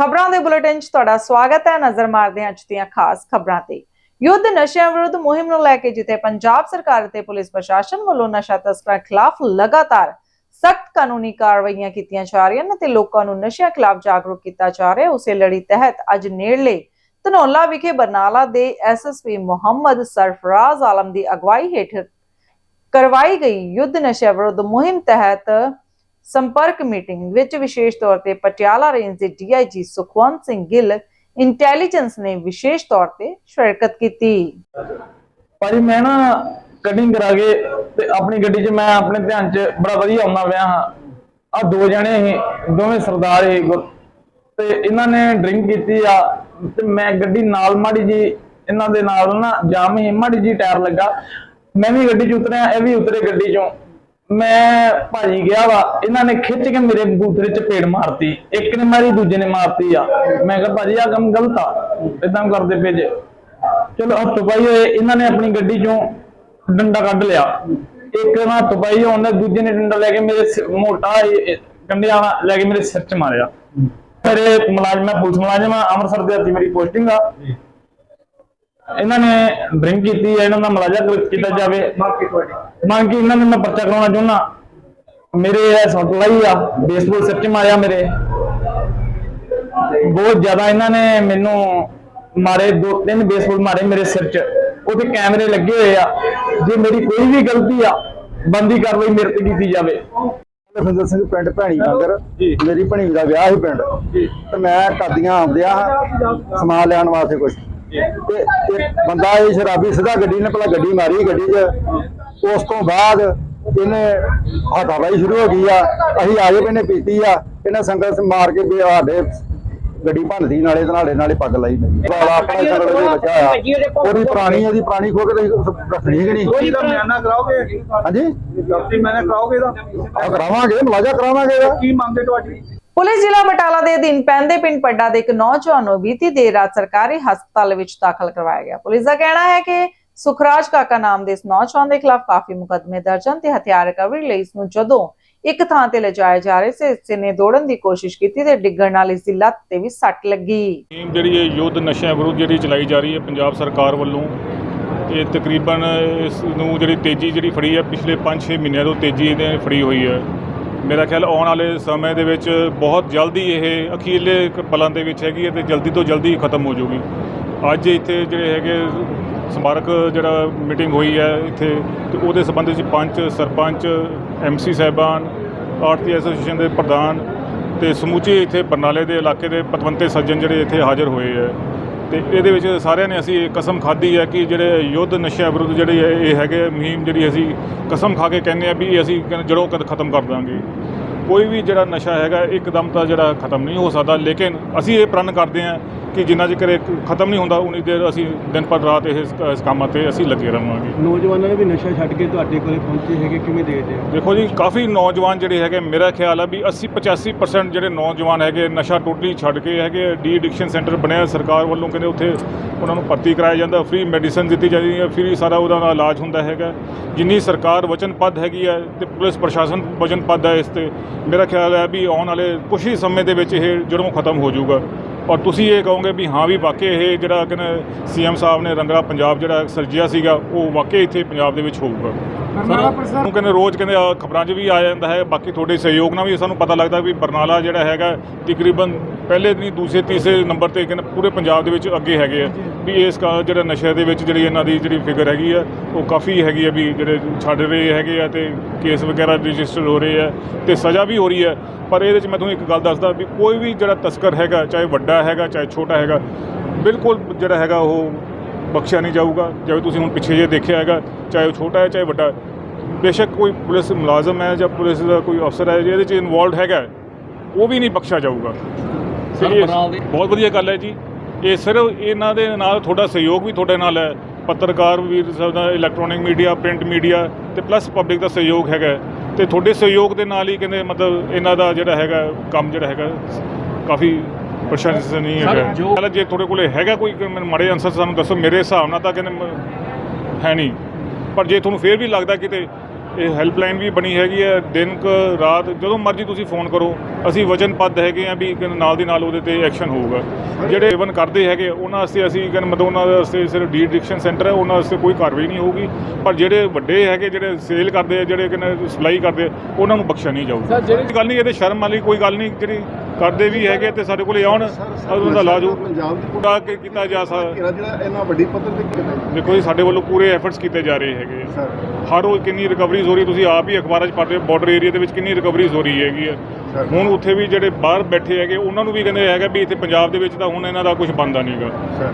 ਖਬਰਾਂ ਦੇ ਬੁਲੇਟਿਨ 'ਚ ਤੁਹਾਡਾ ਸਵਾਗਤ ਹੈ। ਨਜ਼ਰ ਮਾਰਦੇ ਹਾਂ ਅੱਜ ਦੀਆਂ ਖਾਸ ਖਬਰਾਂ ਤੇ। ਯੁੱਧ ਨਸ਼ਿਆਂ ਵਿਰੁੱਧ ਮੁਹਿੰਮ ਨੂੰ ਲੈ ਕੇ ਜਿੱਥੇ ਪੰਜਾਬ ਸਰਕਾਰ ਅਤੇ ਪੁਲਿਸ ਪ੍ਰਸ਼ਾਸਨ ਵੱਲੋਂ ਨਸ਼ਾ ਤਸਕਰਾਂ ਖਿਲਾਫ ਲਗਾਤਾਰ ਸਖਤ ਕਾਨੂੰਨੀ ਕਾਰਵਾਈਆਂ ਕੀਤੀਆਂ ਜਾ ਰਹੀਆਂ ਨੇ ਤੇ ਲੋਕਾਂ ਨੂੰ ਨਸ਼ਿਆਂ ਖਿਲਾਫ ਜਾਗਰੂਕ ਕੀਤਾ ਜਾ ਰਿਹਾ ਉਸੇ ਲੜੀ ਤਹਿਤ ਅੱਜ ਨੇੜਲੇ ਧਨੌਲਾ ਵਿਖੇ ਬਰਨਾਲਾ ਦੇ ਐਸਐਸਪੀ ਮੁਹੰਮਦ ਸਰਫਰਾਜ਼ ਆਲਮ ਦੀ ਅਗਵਾਈ ਹੇਠ ਕਰਵਾਈ ਗਈ। ਯੁੱਧ ਨਸ਼ਾ ਵਿਰੁੱਧ ਮੁਹਿੰਮ ਤਹਿਤ ਸੰਪਰਕ ਮੀਟਿੰਗ ਵਿੱਚ ਵਿਸ਼ੇਸ਼ ਤੌਰ ਤੇ ਪਟਿਆਲਾ ਰੇਂਜ ਦੇ ਡੀਆਈਜੀ ਸੁਖਵੰਤ ਸਿੰਘ ਗਿੱਲ ਇੰਟੈਲੀਜੈਂਸ ਨੇ ਵਿਸ਼ੇਸ਼ ਤੌਰ ਤੇ ਸ਼ਿਰਕਤ ਕੀਤੀ। ਭਾਜੀ, ਮੈਂ ਨਾ ਕਟਿੰਗ ਕਰਾ ਕੇ ਤੇ ਆਪਣੀ ਗੱਡੀ 'ਚ ਮੈਂ ਆਪਣੇ ਧਿਆਨ 'ਚ ਬੜਾ ਵਧੀਆ ਆਉਂਦਾ ਪਿਆ ਹਾਂ। ਆ ਦੋ ਜਣੇ ਸੀ, ਦੋਵੇਂ ਸਰਦਾਰ ਸੀ ਤੇ ਇਹਨਾਂ ਨੇ ਡਰਿੰਕ ਕੀਤੀ ਆ ਤੇ ਮੈਂ ਗੱਡੀ ਨਾਲ ਮਾੜੀ ਜੀ, ਇਹਨਾਂ ਦੇ ਨਾਲ ਨਾ ਜਾਮ ਹੀ ਮਾੜੀ ਜੀ ਟਾਇਰ ਲੱਗਾ। ਮੈਂ ਵੀ ਗੱਡੀ 'ਚ ਉਤਰਿਆ, ਇਹ ਵੀ ਉਤਰੇ ਗੱਡੀ 'ਚੋਂ। ਮੈਂ ਭਾਜੀ ਗਿਆ ਵਾ, ਇਹਨਾਂ ਨੇ ਖਿੱਚ ਕੇ ਮੇਰੇ ਬੂਥਰੇ 'ਚ ਪੇੜ ਮਾਰਤੀ। ਇੱਕ ਨੇ ਮਾਰੀ, ਦੂਜੇ ਨੇ ਮਾਰਤੀ ਆ। ਮੈਂ ਕਿਹਾ, ਭਾਜੀ ਆ ਕੰਮ ਗਲਤ ਆ। ਇਦਾਂ ਕਰਦੇ ਪਏ ਜੇ। ਚਲੋ, ਹੱਥ ਪਾਈ ਹੋਏ, ਇਹਨਾਂ ਨੇ ਆਪਣੀ ਗੱਡੀ ਚੋਂ ਡੰਡਾ ਕੱਢ ਲਿਆ। ਇੱਕ ਨਾ ਹੱਥ ਪਾਈ ਉਹਨੇ ਦੂਜੇ ਨੇ ਡੰਡਾ ਲੈ ਕੇ ਮੇਰੇ ਮੋਟਾ ਕੰਡਿਆ ਲੈ ਕੇ ਮੇਰੇ ਸਿਰ 'ਚ ਮਾਰਿਆ। ਮੇਰੇ ਮੁਲਾਜ਼ਮ, ਮੈਂ ਪੁਲਿਸ ਮੁਲਾਜ਼ਮ ਅੰਮ੍ਰਿਤਸਰ ਦੇ ਹੱਥੀ ਮੇਰੀ ਪੋਸਟਿੰਗ ਆ। ਇਹਨਾਂ ਨੇ ਡਰਿੰਕ ਕੀਤੀ ਹੈ ਇਹਨਾਂ ਦਾ ਮੁਲਾਜ਼ਾ ਕੀਤਾ ਜਾਵੇ। ਮੰਗ ਕਿ ਇਹਨਾਂ ਨੇ ਮੈਂ ਪਰਚਾ ਕਰਾਉਣਾ ਚਾਹੁੰਦਾ। ਮੇਰੇ ਇਹ ਸੱਟ ਲਾਈ ਆ ਬੇਸਬਾਲ ਸਿਰ 'ਚ ਮਾਰਿਆ ਮੇਰੇ। ਬਹੁਤ ਜ਼ਿਆਦਾ ਇਹਨਾਂ ਨੇ ਮੈਨੂੰ ਮਾਰੇ ਦੋ ਤਿੰਨ ਬੇਸਬਾਲ ਮਾਰੇ ਮੇਰੇ ਸਿਰ 'ਚ। ਉਹਦੇ ਕੈਮਰੇ ਲੱਗੇ ਹੋਏ ਆ। ਜੇ ਮੇਰੀ ਕੋਈ ਵੀ ਗਲਤੀ ਆ ਬੰਦੀ ਕਾਰਵਾਈ ਮੇਰੇ ਤੇ ਕੀਤੀ ਜਾਵੇ। ਲਖਵਿੰਦਰ ਸਿੰਘ ਪਿੰਡ ਭੈਣੀ ਨਗਰ ਮੇਰੀ ਭਣੀ ਦਾ ਵਿਆਹ ਸੀ ਪਿੰਡ। ਤੇ ਮੈਂ ਕਾਦੀਆਂ ਆਉਂਦਿਆ ਸਮਾਨ ਲੈਣ ਵਾਸਤੇ ਕੁਝ ਤੇ ਬੰਦਾ ਇਹ ਸ਼ਰਾਬੀ ਸਿੱਧਾ ਗੱਡੀ ਨੇ ਪਹਿਲਾਂ ਗੱਡੀ ਮਾਰੀ ਗੱਡੀ 'ਚ। ਉਸ ਤੋਂ ਬਾਅਦ ਇਹਨੇ ਹੱਥਾਬਾਈ ਸ਼ੁਰੂ ਹੋ ਗਈ ਆ। ਅਸੀਂ ਆਏ ਪਏ ਨੇ ਪੀਤੀ ਆ। ਇਹਨੇ ਸੰਗਤ ਮਾਰ ਕੇ ਸਾਡੇ ਗੱਡੀ ਭੰਨਦੀ ਨਾਲੇ ਤੇ ਨਾਲੇ ਨਾਲੇ ਪੱਗ ਲਾਈ ਵਾਲਾ ਆਪਣਾ ਸੰਗਤ ਦੇ ਬੱਚਾ ਆ ਉਹਦੀ ਪੁਰਾਣੀ ਉਹਦੀ ਪੁਰਾਣੀ ਖੋ ਕੇ ਰੱਖਣੀ ਕਿ ਨਹੀਂ? ਮਿਆਨਾ ਕਰਾਓਗੇ? ਹਾਂਜੀ? ਮਿਆਨਾ ਕਰਾਓਗੇ ਦਾ ਆ ਕਰਾਵਾਂਗੇ ਮਲਾਜਾ ਕਰਾਵਾਂਗੇ ਇਹਦਾ। ਕੀ ਮੰਗੇ ਤੁਹਾਡੀ? ਪੁਲਿਸ ਜ਼ਿਲ੍ਹਾ ਬਟਾਲਾ ਦੇ ਅਧੀਨ ਪੈਂਦੇ ਪਿੰਡ ਪੱਡਾ ਦੇ ਇੱਕ ਨੌਜਵਾਨ ਨੂੰ ਬੀਤੀ ਦੇਰ ਰਾਤ ਸਰਕਾਰੀ ਹਸਪਤਾਲ ਵਿੱਚ ਦਾਖਲ ਕਰਵਾਇਆ ਗਿਆ। ਪੁਲਿਸ ਦਾ ਕਹਿਣਾ ਹੈ ਕਿ ਸੁਖਰਾਜ ਕਾਕਾ ਨਾਮ ਦੇ ਇਸ ਨੌਜਵਾਨ ਦੇ ਖਿਲਾਫ ਕਾਫੀ ਮੁਕੱਦਮੇ ਦਰਜ ਹਨ ਤੇ ਹਥਿਆਰ ਰਿਕਵਰੀ ਲਈ ਇਸ ਨੂੰ ਜਦੋਂ ਇੱਕ ਥਾਂ ਤੇ ਲਿਜਾਇਆ ਜਾ ਰਿਹਾ ਸੀ, ਇਸ ਨੇ ਦੌੜਨ ਦੀ ਕੋਸ਼ਿਸ਼ ਕੀਤੀ ਤੇ ਡਿੱਗਣ ਨਾਲ ਇਸ ਦੀ ਲੱਤ ਤੇ ਵੀ ਸੱਟ ਲੱਗੀ। ਟੀਮ ਜਿਹੜੀ ਇਹ ਯੁੱਧ ਨਸ਼ਿਆਂ ਵਿਰੁੱਧ ਜਿਹੜੀ ਚਲਾਈ ਜਾ ਰਹੀ ਹੈ ਪੰਜਾਬ ਸਰਕਾਰ ਵੱਲੋਂ। ਇਹ ਤਕਰੀਬਨ ਇਸ ਨੂੰ ਜਿਹੜੀ ਤੇਜ਼ੀ ਜਿਹੜੀ ਫੜੀ ਹੈ, ਪਿਛਲੇ 5-6 ਮਹੀਨਿਆਂ ਤੋਂ ਤੇਜ਼ੀ ਇਹਨੇ ਫੜੀ ਹੋਈ ਹੈ। ਮੇਰਾ ਖਿਆਲ ਆਉਣ ਵਾਲੇ ਸਮੇਂ ਦੇ ਵਿੱਚ ਬਹੁਤ ਜਲਦੀ ਇਹ ਅਖੀਰਲੇ ਕ- ਪਲਾਂ ਦੇ ਵਿੱਚ ਹੈਗੀ ਹੈ ਤੇ ਜਲਦੀ ਤੋਂ ਜਲਦੀ ਖਤਮ ਹੋ ਜਾਊਗੀ ਅੱਜ ਇੱਥੇ ਜਿਹੜੇ ਹੈਗੇ ਸਮਾਰਕ ਜਿਹੜਾ ਮੀਟਿੰਗ ਹੋਈ ਹੈ ਇੱਥੇ, ਤੇ ਉਹਦੇ ਸੰਬੰਧ ਵਿੱਚ ਪੰਚ, ਸਰਪੰਚ ਐਮਸੀ ਸਾਹਿਬਾਨ ਆਰਤੀ ਐਸੋਸੀਏਸ਼ਨ ਦੇ ਪ੍ਰਧਾਨ ਤੇ ਸਮੁੱਚੇ ਇੱਥੇ ਬਰਨਾਲੇ ਦੇ ਇਲਾਕੇ ਦੇ ਪਤਵੰਤੇ ਸੱਜਣ ਜਿਹੜੇ ਇੱਥੇ ਹਾਜ਼ਰ ਹੋਏ ਹੈ। ਤੇ ਇਹਦੇ ਵਿੱਚ ਸਾਰਿਆਂ ਨੇ ਅਸੀਂ ਇਹ ਕਸਮ ਖਾਧੀ ਹੈ ਕਿ ਜਿਹੜੇ ਯੁੱਧ ਨਸ਼ਿਆਂ ਵਿਰੁੱਧ ਜਿਹੜੀ ਹੈ ਇਹ ਹੈਗੇ ਮੁਹਿੰਮ ਜਿਹੜੀ ਅਸੀਂ ਕਸਮ ਖਾ ਕੇ ਕਹਿੰਦੇ ਆ ਵੀ ਇਹ ਅਸੀਂ ਕਹਿੰਦੇ ਜੜੋਂ ਕਦ ਖਤਮ ਕਰ ਦਾਂਗੇ। ਕੋਈ ਵੀ ਜਿਹੜਾ ਨਸ਼ਾ ਹੈਗਾ ਇੱਕਦਮ ਤਾਂ ਜਿਹੜਾ ਖਤਮ ਨਹੀਂ ਹੋ ਸਕਦਾ ਲੇਕਿਨ ਅਸੀਂ ਇਹ ਪ੍ਰਣ ਕਰਦੇ ਹਾਂ ਕਿ ਜਿੰਨਾ ਚਿਰ ਇਹ ਖਤਮ ਨਹੀਂ ਹੁੰਦਾ ਉਨੀ ਦੇਰ ਅਸੀਂ ਦਿਨ ਪਰ ਰਾਤ ਇਹ ਇਸ ਇਸ ਕੰਮਾਂ ਤੇ ਅਸੀਂ ਲੱਗੇ ਰਹਾਂਗੇ। ਨੌਜਵਾਨਾਂ ਨੇ ਵੀ ਨਸ਼ਾ ਛੱਡ ਕੇ ਤੁਹਾਡੇ ਕੋਲੇ ਪਹੁੰਚੇ ਹੈਗੇ ਕਿਵੇਂ ਦੇਖਦੇ ਹੋ? ਦੇਖੋ ਜੀ ਕਾਫੀ ਨੌਜਵਾਨ ਜਿਹੜੇ ਹੈਗੇ ਮੇਰਾ ਖਿਆਲ ਆ ਵੀ 80 85% ਜਿਹੜੇ ਨੌਜਵਾਨ ਹੈਗੇ ਨਸ਼ਾ ਟੋਟਲੀ ਛੱਡ ਕੇ ਹੈਗੇ ਡੀ ਐਡਿਕਸ਼ਨ ਸੈਂਟਰ ਬਣਿਆ ਸਰਕਾਰ ਵੱਲੋਂ ਕਹਿੰਦੇ ਉੱਥੇ ਉਹਨਾਂ ਨੂੰ ਭਰਤੀ ਕਰਾਇਆ ਜਾਂਦਾ ਫ੍ਰੀ ਮੈਡੀਸਨ ਦਿੱਤੀ ਜਾਂਦੀ ਹੈ ਫ੍ਰੀ ਸਾਰਾ ਉਹਦਾ ਨਾਲ ਇਲਾਜ ਹੁੰਦਾ ਹੈਗਾ। ਜਿੰਨੀ ਸਰਕਾਰ ਵਚਨਬੱਧ ਹੈਗੀ ਹੈ ਤੇ ਪੁਲਿਸ ਪ੍ਰਸ਼ਾਸਨ ਵਚਨਬੱਧ ਹੈ ਇਸ ਤੇ ਮੇਰਾ ਖਿਆਲ ਹੈ ਵੀ ਆਉਣ ਵਾਲੇ ਕੁਝ ਹੀ ਸਮੇਂ ਦੇ ਵਿੱਚ ਇਹ ਜੜੋਂ ਖਤਮ ਹੋ ਜਾਊਗਾ। ਔਰ ਤੁਸੀਂ ਇਹ ਕਹੋਗੇ ਵੀ ਹਾਂ ਵੀ ਵਾਕਈ ਇਹ ਜਿਹੜਾ ਕਹਿੰਦੇ ਸੀਐਮ ਸਾਹਿਬ ਨੇ ਰੰਗਲਾ ਪੰਜਾਬ ਜਿਹੜਾ ਸਰਜਿਆ ਸੀਗਾ, ਉਹ ਵਾਕਈ ਇੱਥੇ ਪੰਜਾਬ ਦੇ ਵਿੱਚ ਹੋਊਗਾ। ਸਾਨੂੰ ਕਹਿੰਦੇ ਰੋਜ਼ ਕਹਿੰਦੇ ਖਬਰਾਂ 'ਚ ਵੀ ਆ ਜਾਂਦਾ ਹੈ ਬਾਕੀ ਤੁਹਾਡੇ ਸਹਿਯੋਗ ਨਾਲ ਵੀ ਸਾਨੂੰ ਪਤਾ ਲੱਗਦਾ ਵੀ ਬਰਨਾਲਾ ਜਿਹੜਾ ਹੈਗਾ ਤਕਰੀਬਨ ਪਹਿਲੇ ਨਹੀਂ ਦੂਸਰੇ ਤੀਸਰੇ ਨੰਬਰ ਤੇ ਕਹਿੰਦੇ ਪੂਰੇ ਪੰਜਾਬ ਦੇ ਵਿੱਚ ਅੱਗੇ ਹੈਗੇ ਆ। ਵੀ ਇਸ ਜਿਹੜਾ ਨਸ਼ੇ ਦੇ ਵਿੱਚ ਜਿਹੜੀ ਇਹਨਾਂ ਦੀ ਜਿਹੜੀ ਫਿਗਰ ਹੈਗੀ ਆ ਉਹ ਕਾਫੀ ਹੈਗੀ ਆ ਵੀ ਜਿਹੜੇ ਛੱਡ ਰਹੇ ਹੈਗੇ ਆ ਤੇ ਕੇਸ ਵਗੈਰਾ ਰਜਿਸਟਰ ਹੋ ਰਹੇ ਆ ਤੇ ਸਜ਼ਾ ਵੀ ਹੋ ਰਹੀ ਹੈ ਪਰ ਇਹਦੇ 'ਚ ਮੈਂ ਤੁਹਾਨੂੰ ਇੱਕ ਗੱਲ ਦੱਸਦਾ ਵੀ ਕੋਈ ਵੀ ਜਿਹੜਾ ਤਸਕਰ ਹੈਗਾ ਚਾਹੇ ਵੱਡਾ ਹੈਗਾ ਚਾਹੇ ਛੋਟਾ ਹੈਗਾ ਬਿਲਕੁਲ ਜਿਹੜਾ ਹੈਗਾ ਉਹ ਬਖਸ਼ਿਆ ਨਹੀਂ ਜਾਊਗਾ ਜਿਵੇਂ ਤੁਸੀਂ ਹੁਣ ਪਿੱਛੇ ਜੇ ਦੇਖਿਆ ਹੈਗਾ ਚਾਹੇ ਉਹ ਛੋਟਾ ਹੈ ਚਾਹੇ ਵੱਡਾ। ਬੇਸ਼ੱਕ ਕੋਈ ਪੁਲਿਸ ਮੁਲਾਜ਼ਮ ਹੈ ਜਾਂ ਪੁਲਿਸ ਦਾ ਕੋਈ ਅਫਸਰ ਹੈ ਜਿਹਦੇ 'ਚ ਇਨਵੋਲਡ ਹੈਗਾ ਉਹ ਵੀ ਨਹੀਂ ਬਖਸ਼ਿਆ ਜਾਊਗਾ। ਬਹੁਤ ਵਧੀਆ ਗੱਲ ਹੈ ਜੀ। ਇਹ ਸਿਰਫ ਇਹਨਾਂ ਦੇ ਨਾਲ ਤੁਹਾਡਾ ਸਹਿਯੋਗ ਵੀ ਤੁਹਾਡੇ ਨਾਲ ਹੈ। ਪੱਤਰਕਾਰ ਵੀਰ ਸਾਹਿਬ ਦਾ ਇਲੈਕਟ੍ਰੋਨਿਕ ਮੀਡੀਆ ਪ੍ਰਿੰਟ ਮੀਡੀਆ ਤੇ ਪਲੱਸ ਪਬਲਿਕ ਦਾ ਸਹਿਯੋਗ ਹੈਗਾ ਤੇ ਤੁਹਾਡੇ ਸਹਿਯੋਗ ਦੇ ਨਾਲ ਹੀ ਕਹਿੰਦੇ ਮਤਲਬ ਇਹਨਾਂ ਦਾ ਜਿਹੜਾ ਹੈਗਾ ਕੰਮ ਜਿਹੜਾ ਹੈਗਾ ਕਾਫੀ ਪ੍ਰਸ਼ੰਸਨੀय ਹੈਗਾ। ਹਾਲੇ ਜੇ ਤੁਹਾਡੇ ਕੋਲੇ ਹੈਗਾ ਕੋਈ ਮੈਨੂੰ ਮਾੜੇ ਆਨਸਰ ਸਾਨੂੰ ਦੱਸੋ ਮੇਰੇ ਹਿਸਾਬ ਨਾਲ ਤਾਂ ਕਹਿੰਦੇ ਹੈ ਨਹੀਂ। ਪਰ ਜੇ ਤੁਹਾਨੂੰ ਫੇਰ ਵੀ ਲੱਗਦਾ ਕਿਤੇ ਇਹ ਹੈਲਪਲਾਈਨ ਵੀ ਬਣੀ ਹੈਗੀ ਹੈ ਦਿਨ ਕ ਰਾਤ ਜਦੋਂ ਮਰਜ਼ੀ ਤੁਸੀਂ ਫੋਨ ਕਰੋ ਅਸੀਂ ਵਚਨਬੱਧ ਹੈਗੇ ਆ ਵੀ ਨਾਲ ਦੀ ਨਾਲ ਉਹਦੇ ਤੇ ਐਕਸ਼ਨ ਹੋਊਗਾ। ਜਿਹੜੇ ਇਵਨ ਕਰਦੇ ਹੈਗੇ ਉਹਨਾਂ ਵਾਸਤੇ ਅਸੀਂ ਕਹਿੰਦੇ ਮਤਲਬ ਉਹਨਾਂ ਵਾਸਤੇ ਸਿਰਫ ਡੀ ਐਡਿਕਸ਼ਨ ਸੈਂਟਰ ਹੈ ਉਹਨਾਂ ਵਾਸਤੇ ਕੋਈ ਕਾਰਵਾਈ ਨਹੀਂ ਹੋਊਗੀ। ਪਰ ਜਿਹੜੇ ਵੱਡੇ ਹੈਗੇ ਜਿਹੜੇ ਸੇਲ ਕਰਦੇ ਆ ਜਿਹੜੇ ਕਹਿੰਦੇ ਸਪਲਾਈ ਕਰਦੇ ਉਹਨਾਂ ਨੂੰ ਬਖਸ਼ਿਆ ਨਹੀਂ ਜਾਊਗਾ। ਜਿਹੜੀ ਗੱਲ ਨਹੀਂ ਇਹਦੇ ਸ਼ਰਮ ਵਾਲੀ ਕੋਈ ਗੱਲ ਨਹੀਂ ਜਿਹੜੀ ਕਰਦੇ ਵੀ ਹੈਗੇ ਤੇ ਸਾਡੇ ਕੋਲੇ ਆਉਣ ਉਹਨਾਂ ਦਾ ਇਲਾਜ ਹੋ ਪੰਜਾਬ ਦੀ ਪੂਰਾ ਕੀ- ਕੀਤਾ ਜਾ ਸਕਦਾ ਜਿਹੜਾ ਇੰਨਾ ਵੱਡੀ ਪੱਧਰ ਤੇ ਕੀਤਾ ਦੇਖੋ ਜੀ ਸਾਡੇ ਵੱਲੋਂ ਪੂਰੇ ਐਫਰਟਸ ਕੀਤੇ ਜਾ ਰਹੇ ਹੈਗੇ ਹਰ ਰੋਜ਼ ਕਿੰਨੀ ਰਿਕਵਰੀਜ਼ ਹੋ ਰਹੀ ਤੁਸੀਂ ਆਪ ਹੀ ਅਖਬਾਰਾਂ 'ਚ ਪੜ੍ਹਦੇ ਹੋ ਬਾਰਡਰ ਏਰੀਆ ਦੇ ਵਿੱਚ ਕਿੰਨੀ ਰਿਕਵਰੀਜ਼ ਹੋ ਰਹੀ ਹੈਗੀ ਹੈ ਸਰ। ਹੁਣ ਉੱਥੇ ਵੀ ਜਿਹੜੇ ਬਾਹਰ ਬੈਠੇ ਹੈਗੇ ਉਹਨਾਂ ਨੂੰ ਵੀ ਕਹਿੰਦੇ ਹੈਗਾ ਵੀ ਇੱਥੇ ਪੰਜਾਬ ਦੇ ਵਿੱਚ ਤਾਂ ਹੁਣ ਇਹਨਾਂ ਦਾ ਕੁਝ ਬਣਦਾ ਨਹੀਂਗਾ ਸਰ।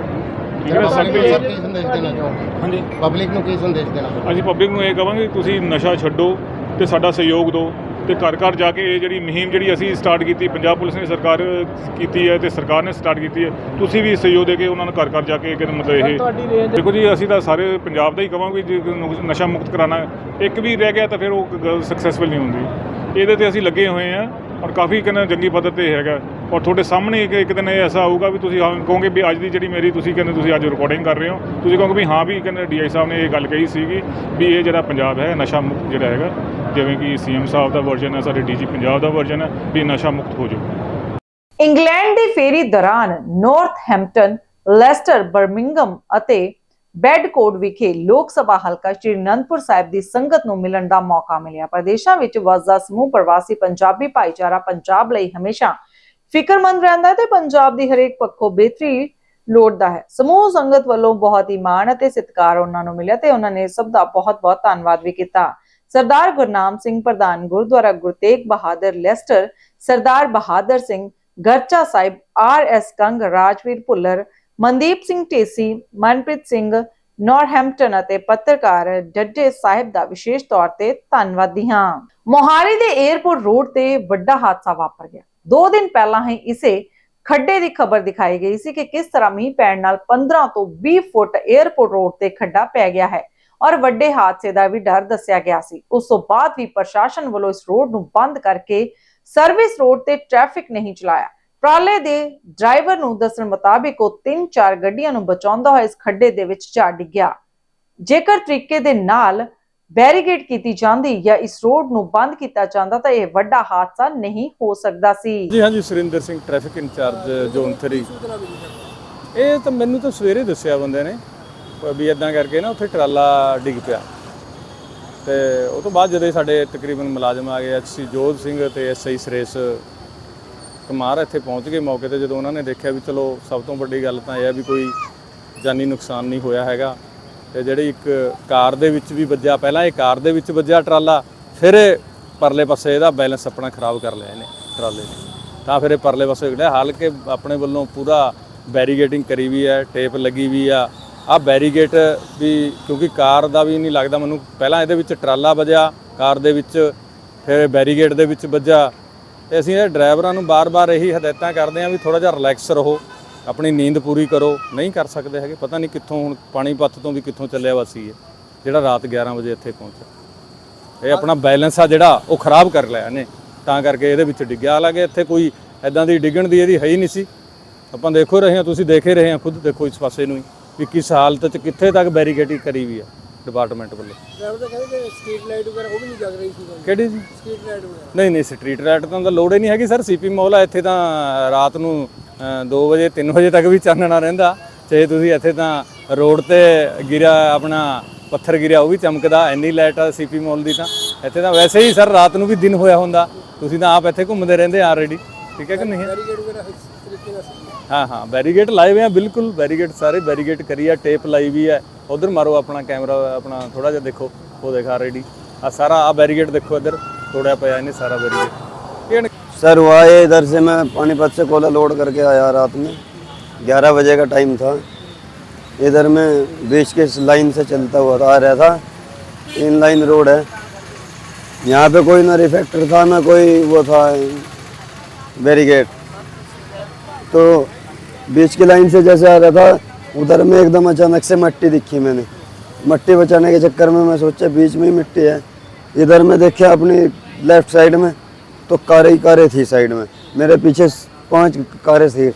ਠੀਕ ਹੈ ਸਾਡੇ ਕੀ ਸੰਦੇਸ਼ ਦੇਣਾ ਚਾਹੋਗੇ? ਹਾਂਜੀ। ਪਬਲਿਕ ਨੂੰ ਕੀ ਸੰਦੇਸ਼ ਦੇਣਾ ਅਸੀਂ ਪਬਲਿਕ ਨੂੰ ਇਹ ਕਹਾਂਗੇ ਤੁਸੀਂ ਨਸ਼ਾ ਛੱਡੋ ਤੇ ਸਾਡਾ ਸਹਿਯੋਗ ਦਿਓ। ਤੇ ਘਰ ਘਰ ਜਾ ਕੇ ਇਹ ਜਿਹੜੀ ਮੁਹਿੰਮ ਜਿਹੜੀ ਅਸੀਂ ਸਟਾਰਟ ਕੀਤੀ ਪੰਜਾਬ ਪੁਲਿਸ ਨੇ ਸਰਕਾਰ ਕੀਤੀ ਹੈ ਤੇ ਸਰਕਾਰ ਨੇ ਸਟਾਰਟ ਕੀਤੀ ਹੈ ਤੁਸੀਂ ਵੀ ਸਹਿਯੋਗ ਦੇ ਕੇ ਉਹਨਾਂ ਨੂੰ ਘਰ ਘਰ ਜਾ ਕੇ ਕਿ ਮਤਲਬ ਇਹ ਦੇਖੋ ਜੀ ਅਸੀਂ ਤਾਂ ਸਾਰੇ ਪੰਜਾਬ ਦਾ ਹੀ ਕਹਾਂਗੇ ਜੇ ਨਸ਼ਾ ਮੁਕਤ ਕਰਾਣਾ ਇੱਕ ਵੀ ਰਹਿ ਗਿਆ ਤਾਂ ਫਿਰ ਉਹ ਸਕਸੈਸਫੁਲ ਨਹੀਂ ਹੁੰਦੀ। ਇਹਦੇ ਤੇ ਅਸੀਂ ਲੱਗੇ ਹੋਏ ਆ ਔਰ ਕਾਫੀ ਕਹਿੰਦਾ ਜੰਗੀ ਪੱਧਰ ਤੇ ਹੈਗਾ। ਔਰ ਤੁਹਾਡੇ ਸਾਹਮਣੇ ਇੱਕ ਇੱਕ ਦਿਨ ਇਹ ਐਸਾ ਆਊਗਾ ਵੀ ਤੁਸੀਂ ਹਾਂ ਕਹੋਗੇ ਵੀ ਅੱਜ ਦੀ ਜਿਹੜੀ ਮੇਰੀ ਤੁਸੀਂ ਕਹਿੰਦੇ ਤੁਸੀਂ ਅੱਜ ਰਿਕਾਰਡਿੰਗ ਕਰ ਰਹੇ ਹੋ। ਤੁਸੀਂ ਕਹੋਗੇ ਵੀ ਹਾਂ ਵੀ ਕਹਿੰਦੇ ਡੀਆਈ ਸਾਹਿਬ ਨੇ ਇਹ ਗੱਲ ਕਹੀ ਸੀਗੀ ਵੀ ਇਹ ਜਿਹੜਾ ਪੰਜਾਬ ਹੈ ਨਸ਼ਾ ਮੁਕਤ ਜਿਹੜਾ ਹੈਗਾ, ਜਿਵੇਂ ਕਿ ਸੀਐਮ ਸਾਹਿਬ ਦਾ ਵਰਜਨ ਹੈ, ਸਾਡੇ ਡੀਜੀ ਪੰਜਾਬ ਦਾ ਵਰਜਨ ਹੈ, ਵੀ ਨਸ਼ਾ ਮੁਕਤ ਹੋ ਜਾਊ ਇੰਗਲੈਂਡ ਦੀ ਫੇਰੀ ਦੌਰਾਨ ਨਾਰਥਹੈਂਪਟਨ, ਲੈਸਟਰ ਬਰਮਿੰਗਮ ਅਤੇ ਬੈਡਕੋਡ ਵਿਖੇ ਲੋਕ ਸਭਾ ਹਲਕਾ ਸ਼੍ਰੀ ਅਨੰਦਪੁਰ ਸਾਹਿਬ ਦੀ ਸੰਗਤ ਨੂੰ ਮਿਲਣ ਦਾ ਮੌਕਾ ਮਿਲਿਆ। ਪ੍ਰਦੇਸ਼ਾਂ ਵਿੱਚ ਵਸਦਾ ਸਮੂਹ ਪ੍ਰਵਾਸੀ ਪੰਜਾਬੀ ਭਾਈਚਾਰਾ ਪੰਜਾਬ ਲਈ ਹਮੇਸ਼ਾ ਫਿਕਰਮੰਦ ਰਹਿੰਦਾ ਹੈ ਤੇ ਪੰਜਾਬ ਦੀ ਹਰੇਕ ਪੱਖੋਂ ਬਿਹਤਰੀ ਲੋੜਦਾ ਹੈ। ਸਮੂਹ ਸੰਗਤ ਵੱਲੋਂ ਬਹੁਤ ਹੀ ਮਾਣ ਅਤੇ ਸਤਿਕਾਰ ਉਹਨਾਂ ਨੂੰ ਮਿਲਿਆ ਤੇ ਉਹਨਾਂ ਨੇ ਸਭ ਦਾ ਬਹੁਤ-ਬਹੁਤ ਧੰਨਵਾਦ ਵੀ ਕੀਤਾ। ਸਰਦਾਰ ਗੁਰਨਾਮ ਸਿੰਘ ਪ੍ਰਧਾਨ Gurdwara Gurtegh Bahadur Leicester, Sardar Bahadur Singh Garcha Sahib, R S Kang, Rajveer Bhullar Mandeep Singh Dhesi, Manpreet Singh, Northampton ਅਤੇ ਪੱਤਰਕਾਰ ਜੱਜੇ ਸਾਹਿਬ ਦਾ ਵਿਸ਼ੇਸ਼ ਤੌਰ ਤੇ ਧੰਨਵਾਦੀ ਹਾਂ। ਮੋਹਾਲੀ ਦੇ 에ਅਰਪੋਰਟ ਰੋਡ ਤੇ ਵੱਡਾ ਹਾਦਸਾ ਵਾਪਰ ਗਿਆ। ਦੋ ਦਿਨ ਪਹਿਲਾਂ ਹੀ ਇਸੇ ਖੱਡੇ ਦੀ ਖਬਰ ਦਿਖਾਈ ਗਈ ਸੀ ਕਿ ਕਿਸ ਤਰ੍ਹਾਂ ਮੀਂਹ ਪੈਣ ਨਾਲ 15 ਤੋਂ 20 ਫੁੱਟ 에ਅਰਪੋਰਟ ਰੋਡ ਤੇ ਖੱਡਾ ਪੈ ਗਿਆ ਹੈ ਔਰ ਵੱਡੇ ਹਾਦਸੇ ਦਾ ਵੀ ਡਰ ਦੱਸਿਆ ਗਿਆ ਸੀ। ਉਸ ਤੋਂ ਬਾਅਦ ਵੀ ਪ੍ਰਸ਼ਾਸਨ ਵੱਲੋਂ ਇਸ ਰੋਡ ਨੂੰ ਬੰਦ ਕਰਕੇ ਸਰਵਿਸ ਰੋਡ ਤੇ ਟ੍ਰੈਫਿਕ ਨਹੀਂ ਚਲਾਇਆ। ਟਰਾਲੇ ਦੇ ਡਰਾਈਵਰ ਨੂੰ ਦੱਸਣ ਮੁਤਾਬਿਕ ਉਹ ਤਿੰਨ ਚਾਰ ਗੱਡੀਆਂ ਨੂੰ ਬਚਾਉਂਦਾ ਹੋਇਆ ਇਸ ਖੱਡੇ ਦੇ ਵਿੱਚ ਜਾ ਡਿੱਗਿਆ। ਜੇਕਰ ਤਰੀਕੇ ਦੇ ਨਾਲ ਬੈਰੀਕੇਡ ਕੀਤੀ ਜਾਂਦੀ ਜਾਂ ਇਸ ਰੋਡ ਨੂੰ ਬੰਦ ਕੀਤਾ ਜਾਂਦਾ ਤਾਂ ਇਹ ਵੱਡਾ ਹਾਦਸਾ ਨਹੀਂ ਹੋ ਸਕਦਾ ਸੀ। ਜੀ ਹਾਂਜੀ Surinder Singh traffic in charge, zone 3 ਇਹ ਤਾਂ ਮੈਨੂੰ ਤਾਂ ਸਵੇਰੇ ਦੱਸਿਆ ਬੰਦੇ ਨੇ, ਵੀ ਇਦਾਂ ਕਰਕੇ ਨਾ ਉੱਥੇ ਟਰਾਲਾ ਡਿੱਗ ਪਿਆ। ਤੇ ਉਹ ਤੋਂ ਬਾਅਦ ਜਦੋਂ ਸਾਡੇ ਤਕਰੀਬਨ ਮੁਲਾਜ਼ਮ ਆ ਗਏ ਐਚਸੀ ਜੋਧ ਸਿੰਘ ਤੇ ਐਸਆਈ ਸੁਰੇਸ਼ ਕੁਮਾਰ ਇੱਥੇ ਪਹੁੰਚ ਗਏ ਮੌਕੇ ਤੇ ਜਦੋਂ ਉਹਨਾਂ ਨੇ ਦੇਖਿਆ ਵੀ ਚਲੋ ਸਭ ਤੋਂ ਵੱਡੀ ਗੱਲ ਤਾਂ ਇਹ ਹੈ ਵੀ ਕੋਈ ਜਾਨੀ ਨੁਕਸਾਨ ਨਹੀਂ ਹੋਇਆ ਹੈਗਾ। ਤੇ ਜਿਹੜੀ ਇੱਕ ਕਾਰ ਦੇ ਵਿੱਚ ਵੀ ਵੱਜਿਆ, ਪਹਿਲਾਂ ਇਹ ਕਾਰ ਦੇ ਵਿੱਚ ਵੱਜਿਆ ਟਰਾਲਾ, ਫਿਰ ਪਰਲੇ ਪਾਸੇ ਇਹਦਾ ਬੈਲੈਂਸ ਆਪਣਾ ਖਰਾਬ ਕਰ ਲਿਆ ਇਹਨੇ ਟਰਾਲੇ ਨੇ। ਤਾਂ ਫਿਰ ਇਹ ਪਰਲੇ ਪਾਸੇ ਜਿਹੜਾ ਹਾਲ ਆਪਣੇ ਵੱਲੋਂ ਪੂਰਾ ਬੈਰੀਗੇਟਿੰਗ ਕਰੀ ਵੀ ਹੈ, ਟੇਪ ਲੱਗੀ ਵੀ ਆ। ਆ ਬੈਰੀਗੇਟ ਵੀ ਕਿਉਂਕਿ ਕਾਰ ਦਾ ਵੀ ਨਹੀਂ ਲੱਗਦਾ ਮੈਨੂੰ। ਪਹਿਲਾਂ ਇਹਦੇ ਵਿੱਚ ਟਰਾਲਾ ਵੱਜਿਆ, ਕਾਰ ਦੇ ਵਿੱਚ, ਫਿਰ ਬੈਰੀਗੇਟ ਦੇ ਵਿੱਚ ਵੱਜਾ ਤੇ ਅਸੀਂ ਇਹ ਡਰਾਈਵਰਾਂ ਨੂੰ ਬਾਰ-ਬਾਰ ਇਹੀ ਹਦਾਇਤਾਂ ਕਰਦੇ ਹਾਂ ਵੀ ਥੋੜਾ ਜਿਹਾ ਰਿਲੈਕਸ ਰਹੋ, ਆਪਣੀ ਨੀਂਦ ਪੂਰੀ ਕਰੋ। ਨਹੀਂ ਕਰ ਸਕਦੇ ਹੈਗੇ, ਪਤਾ ਨਹੀਂ ਕਿੱਥੋਂ ਹੁਣ ਪਾਣੀਪਤ ਤੋਂ ਵੀ ਕਿੱਥੋਂ ਚੱਲਿਆ ਵਾਸੀ ਹੈ ਜਿਹੜਾ ਰਾਤ 11 ਵਜੇ ਇੱਥੇ ਪਹੁੰਚਿਆ। ਇਹ ਆਪਣਾ ਬੈਲੈਂਸ ਆ ਜਿਹੜਾ, ਉਹ ਖਰਾਬ ਕਰ ਲਿਆ ਇਹਨੇ, ਤਾਂ ਕਰਕੇ ਇਹਦੇ ਵਿੱਚ ਡਿੱਗਿਆ। ਹਾਲਾਂਕਿ ਇੱਥੇ ਕੋਈ ਐਦਾਂ ਦੀ ਡਿੱਗਣ ਦੀ ਇਹਦੀ ਹੈ ਹੀ ਨਹੀਂ ਸੀ। ਆਪਾਂ ਦੇਖੋ ਰਹੇ ਹਾਂ, ਤੁਸੀਂ ਦੇਖੇ ਰਹੇ ਹਾਂ, ਖੁਦ ਦੇਖੋ ਇਸ ਪਾਸੇ ਨੂੰ ਹੀ, ਵੀ ਕਿਸ ਹਾਲਤ 'ਚ ਕਿੱਥੇ ਤੱਕ ਬੈਰੀਕੇਡਿੰਗ ਕਰੀ ਵੀ ਆ। ਡਿਪਾਰਟਮੈਂਟ ਵੱਲੋਂ। ਡਰਾਈਵਰ ਤਾਂ ਕਹਿੰਦੇ ਕਿ ਸਟਰੀਟ ਲਾਈਟ ਵਗੈਰਾ ਉਹ ਵੀ ਨਹੀਂ ਜਗ ਰਹੀ ਸੀ ਕਿਹੜੀ ਜੀ? ਸਟਰੀਟ ਲਾਈਟ ਵਗੈਰਾ। ਨਹੀਂ ਨਹੀਂ ਸਟਰੀਟ ਲਾਈਟ ਤਾਂ ਲੋੜ ਹੀ ਨਹੀਂ ਹੈਗੀ ਸਰ। ਸੀਪੀ ਮੌਲ ਆ ਇੱਥੇ ਤਾਂ ਰਾਤ ਨੂੰ 2 ਵਜੇ 3 ਵਜੇ ਤੱਕ ਵੀ ਚਾਨਣਾ ਰਹਿੰਦਾ। ਚਾਹੇ ਤੁਸੀਂ ਇੱਥੇ ਤਾਂ ਰੋਡ ਤੇ ਗਿਰਿਆ ਆਪਣਾ ਪੱਥਰ ਗਿਰਿਆ ਉਹ ਵੀ ਚਮਕਦਾ। ਇੰਨੀ ਲਾਈਟ ਆ ਸੀਪੀ ਮੌਲ ਦੀ ਤਾਂ। ਇੱਥੇ ਤਾਂ ਵੈਸੇ ਹੀ ਸਰ ਰਾਤ ਨੂੰ ਵੀ ਦਿਨ ਹੋਇਆ ਹੁੰਦਾ। ਤੁਸੀਂ ਤਾਂ ਆਪ ਇੱਥੇ ਘੁੰਮਦੇ ਰਹਿੰਦੇ ਆਲਰੇਡੀ ਠੀਕ ਹੈ ਕਿ ਨਹੀਂ? ਹਾਂ ਹਾਂ ਬੈਰੀਗੇਟ ਲਾਏ ਹੋਏ ਆ ਬਿਲਕੁਲ। ਬੈਰੀਗੇਟ ਸਾਰੇ ਬੈਰੀਗੇਟ ਕਰੀ ਆ ਟੇਪ ਲਾਈ ਵੀ ਹੈ ਉਧਰ ਮਾਰੋ ਆਪਣਾ ਕੈਮਰਾ ਆਪਣਾ ਥੋੜਾ ਜਿਹਾ ਦੇਖੋ ਉਹ ਦੇਖਾ ਰੈਡੀ ਆ ਸਾਰਾ ਆ ਬੈਰੀਗੇਟ ਦੇਖੋ ਇੱਧਰ ਤੋੜਿਆ ਪਿਆ ਇਹਨੇ ਸਾਰਾ ਬੈਰੀਗੇਟ ਇਹ सर हुआ ये इधर से मैं पानीपत से कोला लोड करके आया रात में ग्यारह बजे का टाइम था इधर मैं बीच के इस लाइन से चलता हुआ था आ रहा था इन लाइन रोड है यहाँ पे कोई ना रिफेक्टर था ना कोई वो था बैरिगेट तो बीच की लाइन से जैसे आ रहा था उधर में एकदम अचानक से मट्टी दिखी मैंने मट्टी बचाने के चक्कर में मैं सोचा बीच में ही मिट्टी है इधर में देखा अपनी लेफ्ट साइड में तो कारें ही कारें थी साइड में मेरे पीछे पांच कारें थी